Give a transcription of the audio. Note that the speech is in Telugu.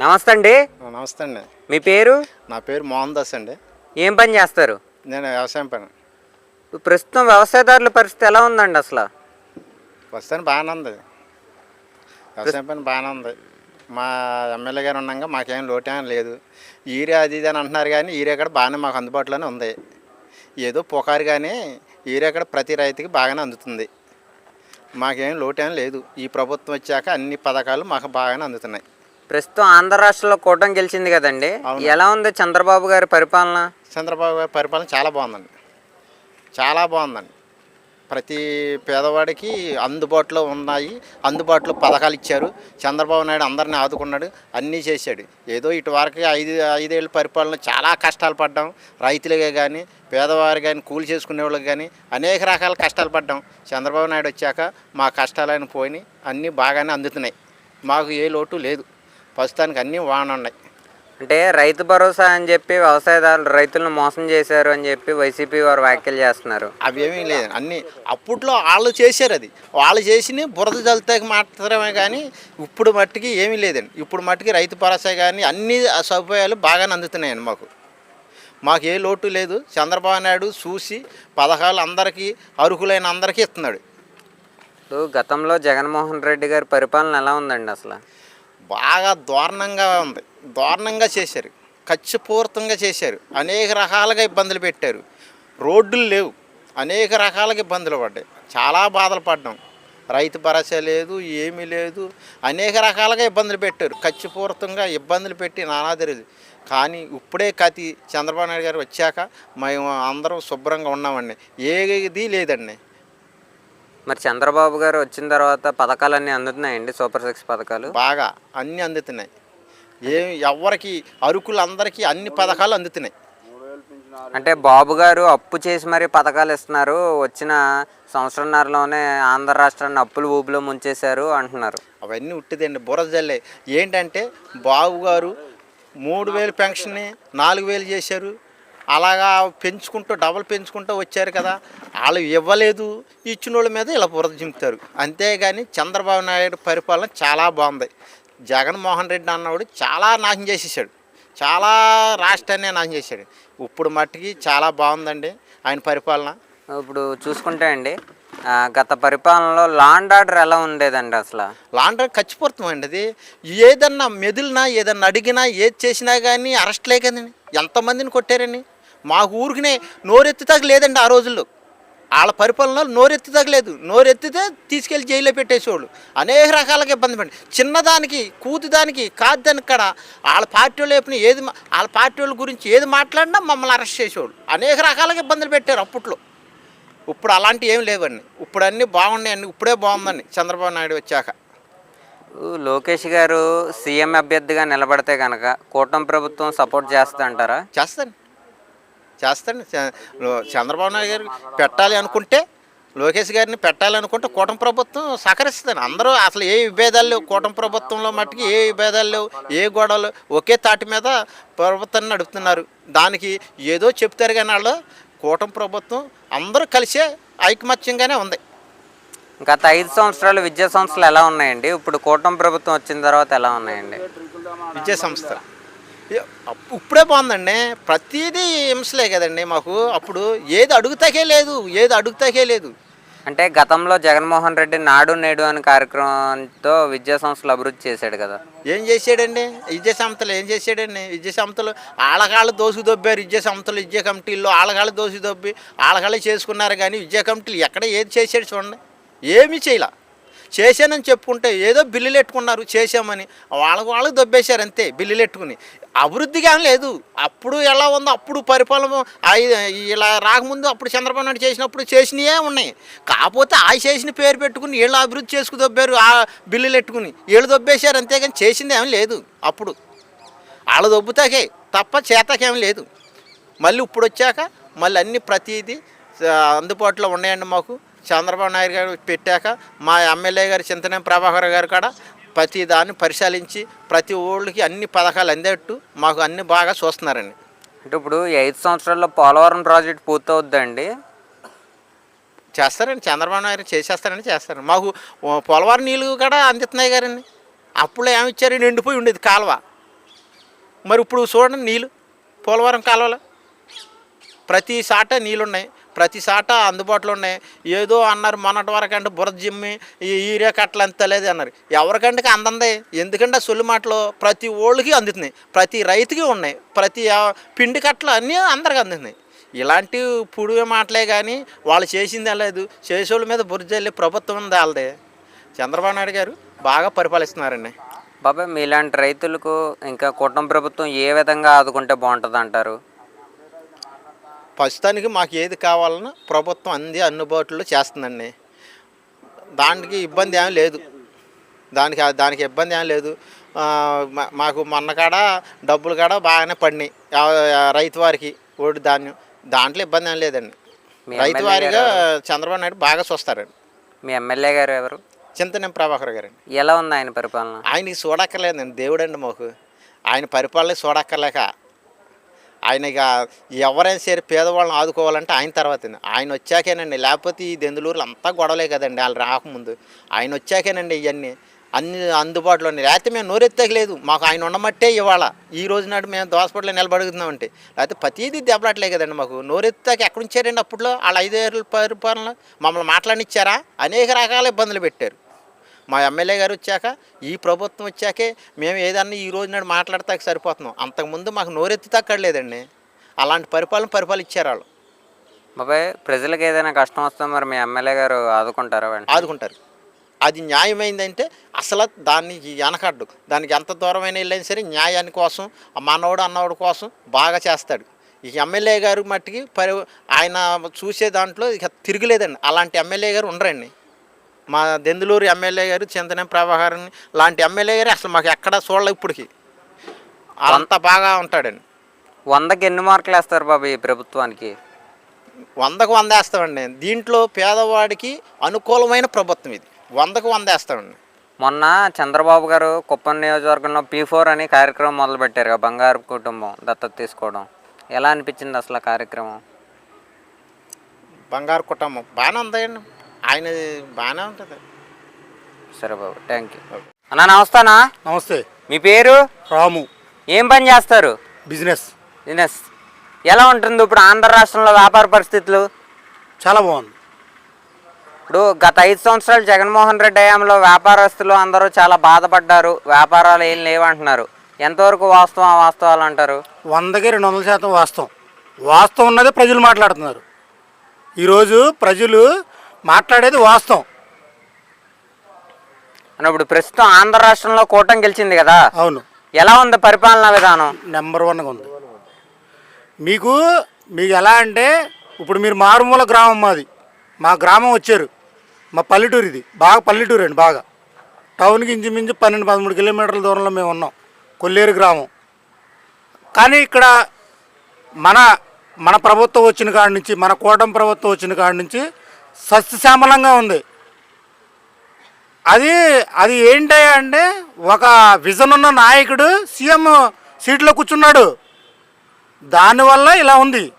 నమస్తే అండి నమస్తే అండి. మీ పేరు? నా పేరు మోహన్ దాస్ అండి. ఏం పని చేస్తారు? నేను వ్యవసాయం పని. ప్రస్తుతం వ్యవసాయదారుల పరిస్థితి ఎలా ఉందండి అసలు? ప్రస్తుతానికి బాగానే ఉంది. వ్యవసాయం పని బాగానే ఉంది. మా ఎమ్మెల్యే గారు ఉన్నాక మాకేం లోటు లేదు. ఈరియా అది ఇది అని అంటున్నారు కానీ ఈరియా కూడా బాగానే మాకు అందుబాటులోనే ఉంది. ఏదో పుకారు కానీ ఈరియా కూడా ప్రతి రైతుకి బాగానే అందుతుంది. మాకేం లోటు లేదు. ఈ ప్రభుత్వం వచ్చాక అన్ని పథకాలు మాకు బాగానే అందుతున్నాయి. ప్రస్తుతం ఆంధ్ర రాష్ట్రంలో కూటమి గెలిచింది కదండి. ఎలా ఉంది చంద్రబాబు గారి పరిపాలన? చంద్రబాబు గారి పరిపాలన చాలా బాగుందండి. చాలా బాగుందండి. ప్రతి పేదవాడికి అందుబాటులో ఉన్నాయి. అందుబాటులో పథకాలు ఇచ్చారు. చంద్రబాబు నాయుడు అందరిని ఆదుకున్నాడు. అన్నీ చేశాడు. ఏదో ఇటు వరకు ఐదు ఐదేళ్ళ పరిపాలన చాలా కష్టాలు పడ్డాం. రైతులకే కానీ పేదవారు కానీ కూలి చేసుకునే వాళ్ళకి కానీ అనేక రకాల కష్టాలు పడ్డాం. చంద్రబాబు నాయుడు వచ్చాక మా కష్టాలైన పోయినాయి. అన్నీ బాగానే అందుతున్నాయి. మాకు ఏ లోటు లేదు. ప్రస్తుతానికి అన్నీ బాగానే ఉన్నాయి అంటే రైతు భరోసా అని చెప్పి వ్యవసాయదారులు రైతులను మోసం చేశారు అని చెప్పి వైసీపీ వారు వ్యాఖ్యలు చేస్తున్నారు. అవేమీ లేదు. అన్నీ అప్పట్లో వాళ్ళు చేశారు అది. వాళ్ళు చేసిన బురద జల్తాకి మాత్రమే కానీ ఇప్పుడు మట్టికి ఏమీ లేదండి. ఇప్పుడు మట్టికి రైతు భరోసా కానీ అన్ని సదుపాయాలు బాగానే అందుతున్నాయండి మాకు. మాకు ఏ లోటు లేదు. చంద్రబాబు నాయుడు చూసి పథకాలు అందరికీ అర్హులైన అందరికీ ఇస్తున్నాడు. గతంలో జగన్మోహన్ రెడ్డి గారి పరిపాలన ఎలా ఉందండి అసలు? బాగా దారుణంగా ఉంది. దారుణంగా చేశారు. ఖర్చుపూరితంగా చేశారు. అనేక రకాలుగా ఇబ్బందులు పెట్టారు. రోడ్లు లేవు. అనేక రకాలుగా ఇబ్బందులు పడ్డాయి. చాలా బాధలు పడ్డాం. రైతు భరోసా లేదు ఏమీ లేదు. అనేక రకాలుగా ఇబ్బందులు పెట్టారు. ఖర్చుపూరితంగా ఇబ్బందులు పెట్టి నానా తెలియదు కానీ ఇప్పుడే కతి చంద్రబాబు నాయుడు గారు వచ్చాక మేము అందరం శుభ్రంగా ఉన్నామండి. ఏది లేదండి. మరి చంద్రబాబు గారు వచ్చిన తర్వాత పథకాలన్నీ అందుతున్నాయండి? సూపర్ సిక్స్ పథకాలు? బాగా అన్నీ అందుతున్నాయి. ఏ ఎవరికి అరుకులందరికీ అన్ని పథకాలు అందుతున్నాయి. అంటే బాబు గారు అప్పు చేసి మరీ పథకాలు ఇస్తున్నారు. వచ్చిన సంవత్సరంన్నరలోనే ఆంధ్ర రాష్ట్రాన్ని అప్పులు ఊబిలో ముంచేశారు అంటున్నారు. అవన్నీ ఉట్టిదండి బురద జల్లే. ఏంటంటే బాబు గారు మూడు వేలు పెన్షన్ని నాలుగు వేలు చేశారు. అలాగా పెంచుకుంటూ డబల్ పెంచుకుంటూ వచ్చారు కదా వాళ్ళు ఇవ్వలేదు. ఇచ్చిన వాళ్ళ మీద ఇలా బురద చింపుతారు. అంతేగాని చంద్రబాబు నాయుడు పరిపాలన చాలా బాగుంది. జగన్మోహన్ రెడ్డి అన్నవాడు చాలా నాశనం చేసేసాడు. చాలా రాష్ట్రాన్ని నాశనం చేశాడు. ఇప్పుడు మట్టికి చాలా బాగుందండి ఆయన పరిపాలన. ఇప్పుడు చూసుకుంటే అండి గత పరిపాలనలో లాండ్ ఆర్డర్ ఎలా ఉండేదండి అసలు? లాండ్రీ ఖర్చుపడుతుంది అండి అది. ఏదన్నా మెదిలినా ఏదన్నా అడిగినా ఏది చేసినా కానీ అరెస్ట్లే కదండి. ఎంతమందిని కొట్టారండి? మా ఊరికినే నోరెత్తి తగ్గలేదండి ఆ రోజుల్లో. వాళ్ళ పరిపాలనలో నోరెత్తి తగ్గలేదు నోరెత్తితే తీసుకెళ్ళి జైల్లో పెట్టేసేవాళ్ళు. అనేక రకాలుగా ఇబ్బంది పడి చిన్నదానికి కూతుదానికి కాదుదానికి కూడా వాళ్ళ పార్టీ వాళ్ళు చెప్పిన ఏది వాళ్ళ పార్టీ వాళ్ళ గురించి ఏది మాట్లాడినా మమ్మల్ని అరెస్ట్ చేసేవాళ్ళు. అనేక రకాలుగా ఇబ్బందులు పెట్టారు అప్పట్లో. ఇప్పుడు అలాంటివి ఏం లేవండి. ఇప్పుడు అన్నీ బాగున్నాయండి ఇప్పుడే బాగుందండి చంద్రబాబు నాయుడు వచ్చాక. లోకేష్ గారు సీఎం అభ్యర్థిగా నిలబడితే కనుక కూటమి ప్రభుత్వం సపోర్ట్ చేస్తా అంటారా చేస్తాను. చేస్తాను చంద్రబాబు నాయుడు గారు పెట్టాలి అనుకుంటే లోకేష్ గారిని పెట్టాలనుకుంటే కూటమి ప్రభుత్వం సహకరిస్తుంది అందరూ అసలు ఏ విభేదాలు లేవు. కూటమి ప్రభుత్వంలో మట్టుకి ఏ విభేదాలు లేవు. ఏ గొడవలు ఒకే తాటి మీద ప్రభుత్వాన్ని నడుపుతున్నారు. దానికి ఏదో చెప్తారు కానీ వాళ్ళు కూటమి ప్రభుత్వం అందరూ కలిసే ఐకమత్యంగానే ఉంది. గత ఐదు సంవత్సరాలు విద్యా సంస్థలు ఎలా ఉన్నాయండి? ఇప్పుడు కూటమి ప్రభుత్వం వచ్చిన తర్వాత ఎలా ఉన్నాయండి? విద్యా సంస్థ ఇప్పుడే బాగుందండి. ప్రతిదీ హింసలే కదండి మాకు. అప్పుడు ఏది అడుగుతాకే లేదు ఏది అడుగుతాకే లేదు. అంటే గతంలో జగన్మోహన్ రెడ్డి నాడు నేడు అనే కార్యక్రమంతో విద్యా సంస్థలు అభివృద్ధి చేశాడు కదా. ఏం చేసాడండి విద్యా సంస్థలు ఏం చేసాడండి విద్యా సంస్థలు ఆళ్ళకాళ్ళు దోసు దొబ్బారు. విద్యా సంస్థలు విద్యా కమిటీల్లో ఆళ్ళకాళ్ళు దోసు దొబ్బి ఆళ్ళకాళ్ళు చేసుకున్నారు. కానీ విద్యా కమిటీలు ఎక్కడ ఏది చేసాడు చూడండి. ఏమీ చేయలే. చేశానని చెప్పుకుంటే ఏదో బిల్లులు ఎట్టుకున్నారు చేశామని. వాళ్ళకు వాళ్ళకి దొబ్బేశారు అంతే బిల్లులు ఎట్టుకుని. అభివృద్ధిగా ఏం లేదు. అప్పుడు ఎలా ఉందో అప్పుడు పరిపాలన ఇలా రాకముందు అప్పుడు చంద్రబాబు నాయుడు చేసినప్పుడు చేసినవే ఉన్నాయి. కాకపోతే ఆ చేసిన పేరు పెట్టుకుని వీళ్ళు అభివృద్ధి చేసుకు దొబ్బారు ఆ బిల్లులు ఎట్టుకుని. వీళ్ళు దొబ్బేశారు అంతేగాని చేసింది ఏం లేదు అప్పుడు. వాళ్ళు దొబ్బుతాకే తప్ప చేతకేం లేదు. మళ్ళీ ఇప్పుడు వచ్చాక మళ్ళీ అన్ని ప్రతిదీ అందుబాటులో ఉన్నాయండి మాకు. చంద్రబాబు నాయుడు గారు పెట్టాక మా ఎమ్మెల్యే గారు చింతనే ప్రభాకర్ గారు కూడా ప్రతి దాన్ని పరిశీలించి ప్రతి ఊళ్ళకి అన్ని పథకాలు అందేట్టు మాకు అన్ని బాగా చూస్తున్నారండి. అంటే ఇప్పుడు ఐదు సంవత్సరాల్లో పోలవరం ప్రాజెక్ట్ పూర్తవుద్దండి. చేస్తారండి. చంద్రబాబు నాయుడు చేసేస్తారని చేస్తారు. మాకు పోలవరం నీళ్ళు కూడా అందిస్తున్నాయి గారండి అప్పుడు ఏమి ఇచ్చారు? నిండిపోయి ఉండేది కాలువ. మరి ఇప్పుడు చూడండి నీళ్ళు. పోలవరం కాలువలో ప్రతి సాట నీళ్ళున్నాయి. ప్రతి సాట అందుబాటులో ఉన్నాయి. ఏదో అన్నారు మొన్నటి వరకు అంటే బురద జిమ్మి ఈ ఈరియా కట్టలు అంత లేదు అన్నారు. ఎవరికంటే అందంది. ఎందుకంటే ఆ సొల్లు మాటలు ప్రతి ఓళ్ళకి అందుతున్నాయి. ప్రతి రైతుకి ఉన్నాయి. ప్రతి పిండి కట్టలు అన్నీ అందరికి అందుతున్నాయి. ఇలాంటి పుడివే మాటలే కానీ వాళ్ళు చేసింది లేదు. చేసేవాళ్ళ మీద బుర్జల్లి ప్రభుత్వం ఉంది వాళ్ళదే. చంద్రబాబు నాయుడు గారు బాగా పరిపాలిస్తున్నారండి. బాబాయ్ మీలాంటి రైతులకు ఇంకా కుటుంబ ప్రభుత్వం ఏ విధంగా ఆదుకుంటే బాగుంటుంది అంటారు ప్రస్తుతానికి మాకు ఏది కావాలన్నా ప్రభుత్వం అంది అందుబాటులో చేస్తుందండి. దానికి ఇబ్బంది ఏమీ లేదు. దానికి దానికి ఇబ్బంది ఏమీ లేదు. మాకు మొన్న కాడ డబ్బులు కాడ బాగానే పడినాయి. రైతు వారికి ఓడి ధాన్యం. దాంట్లో ఇబ్బంది ఏం లేదండి. రైతు వారిగా గారు చంద్రబాబు నాయుడు బాగా చూస్తారండి. మీ ఎమ్మెల్యే గారు ఎవరు? చింతనం ప్రభాకర్ గారండి. ఎలా ఉంది ఆయన పరిపాలన? ఆయనకి చూడక్కర్లేదండి. దేవుడండి మాకు. ఆయన పరిపాలన చూడక్కర్లేక ఆయన ఇక ఎవరైనా సరే పేదవాళ్ళని ఆదుకోవాలంటే ఆయన తర్వాత ఆయన వచ్చాకేనండి. లేకపోతే ఈ దెందులూరులో అంతా గొడవలే కదండి వాళ్ళు రాకముందు. ఆయన వచ్చాకేనండి ఇవన్నీ అన్ని అందుబాటులో ఉన్నాయి లేకపోతే మేము నోరెత్తగలేదు మాకు ఆయన ఉండమట్టే ఇవాళ. ఈ రోజు నాడు మేము దోసపట్లో నిలబడుగుతున్నామంటే లేకపోతే ప్రతిదీ దెబ్బలాట్లే కదండి మాకు. నోరెత్తాక ఎక్కడుంచారండి అప్పట్లో? వాళ్ళ ఐదేళ్ళ పరిపాలన మమ్మల్ని మాట్లాడిచ్చారా అనేక రకాల ఇబ్బందులు పెట్టారు. మా ఎమ్మెల్యే గారు వచ్చాక ఈ ప్రభుత్వం వచ్చాకే మేము ఏదన్నా ఈ రోజు నాడు మాట్లాడతాక సరిపోతున్నాం. అంతకుముందు మాకు నోరెత్తి తక్కడలేదండి అలాంటి పరిపాలన పరిపాలించారు వాళ్ళు. బాబాయ్ ప్రజలకు ఏదైనా కష్టం వస్తే మరి మీ ఎమ్మెల్యే గారు ఆదుకుంటారా ఆదుకుంటారు. అది న్యాయమైందంటే అసలు దాన్ని వెనకడ్డు దానికి ఎంత దూరమైన వెళ్ళినా సరే న్యాయాని కోసం మనవడు అన్నవాడు కోసం బాగా చేస్తాడు. ఈ ఎమ్మెల్యే గారు మట్టికి పరి ఆయన చూసే దాంట్లో ఇక తిరగలేదండి. అలాంటి ఎమ్మెల్యే గారు ఉండరండి. మా దెందులూరు ఎమ్మెల్యే గారు చింతనే ప్రభాకరన్ లాంటి ఎమ్మెల్యే గారు అసలు మాకు ఎక్కడ చూడలే ఇప్పటికి. అంత బాగా ఉంటాడండి. వందకి ఎన్ని మార్కులు వేస్తారు బాబాయ్ ఈ ప్రభుత్వానికి? వందకు వంద వేస్తామండి. దీంట్లో పేదవాడికి అనుకూలమైన ప్రభుత్వం ఇది. వందకు వంద వేస్తామండి. మొన్న చంద్రబాబు గారు కుప్పం నియోజకవర్గంలో పీ ఫోర్ అని కార్యక్రమం మొదలుపెట్టారు బంగారు కుటుంబం దత్తత తీసుకోవడం. ఎలా అనిపించింది అసలు కార్యక్రమం? బంగారు కుటుంబం. బాగానే ఉందండి. ఆయన బాగానే ఉంటుంది. సరే బాబు థ్యాంక్ యూ అన్నా నమస్తానా నమస్తే. మీ పేరు? రాము. ఏం పని చేస్తారు? బిజినెస్. బిజినెస్. ఎలా ఉంటుంది ఇప్పుడు ఆంధ్ర రాష్ట్రంలో వ్యాపార పరిస్థితులు? చాలా బాగుంది. ఇప్పుడు గత ఐదు సంవత్సరాలు జగన్మోహన్ రెడ్డి హయాంలో వ్యాపారస్తులు అందరూ చాలా బాధపడ్డారు. వ్యాపారాలు ఏం లేవంటున్నారు. ఎంతవరకు వాస్తవం వాస్తవాలు అంటారు? వందకి రెండు వందల శాతం వాస్తవం. వాస్తవం ఉన్నదే ప్రజలు మాట్లాడుతున్నారు. ఈరోజు ప్రజలు మాట్లాడేది వాస్తవం. అని ఇప్పుడు ప్రస్తుతం ఆంధ్ర రాష్ట్రంలో కూటమి గెలిచింది కదా. అవును. ఎలా ఉంది పరిపాలనా విధానం? నెంబర్ వన్గా ఉంది. మీకు మీకు ఎలా అంటే ఇప్పుడు మీరు మారుమూల గ్రామం మాది. మా గ్రామం వచ్చారు. మా పల్లెటూరు ఇది. బాగా పల్లెటూరు అండి బాగా. టౌన్కి ఇంచుమించు పన్నెండు పదమూడు కిలోమీటర్ల దూరంలో మేము ఉన్నాం. కొల్లేరు గ్రామం. కానీ ఇక్కడ మన మన ప్రభుత్వం వచ్చిన కాడి నుంచి మన కూటమి ప్రభుత్వం వచ్చిన కాడి నుంచి సస్యశ్యామలంగా ఉంది. అది అది ఏంటి అంటే ఒక విజన్ ఉన్న నాయకుడు సీఎం సీట్లో కూర్చున్నాడు. దానివల్ల ఇలా ఉంది.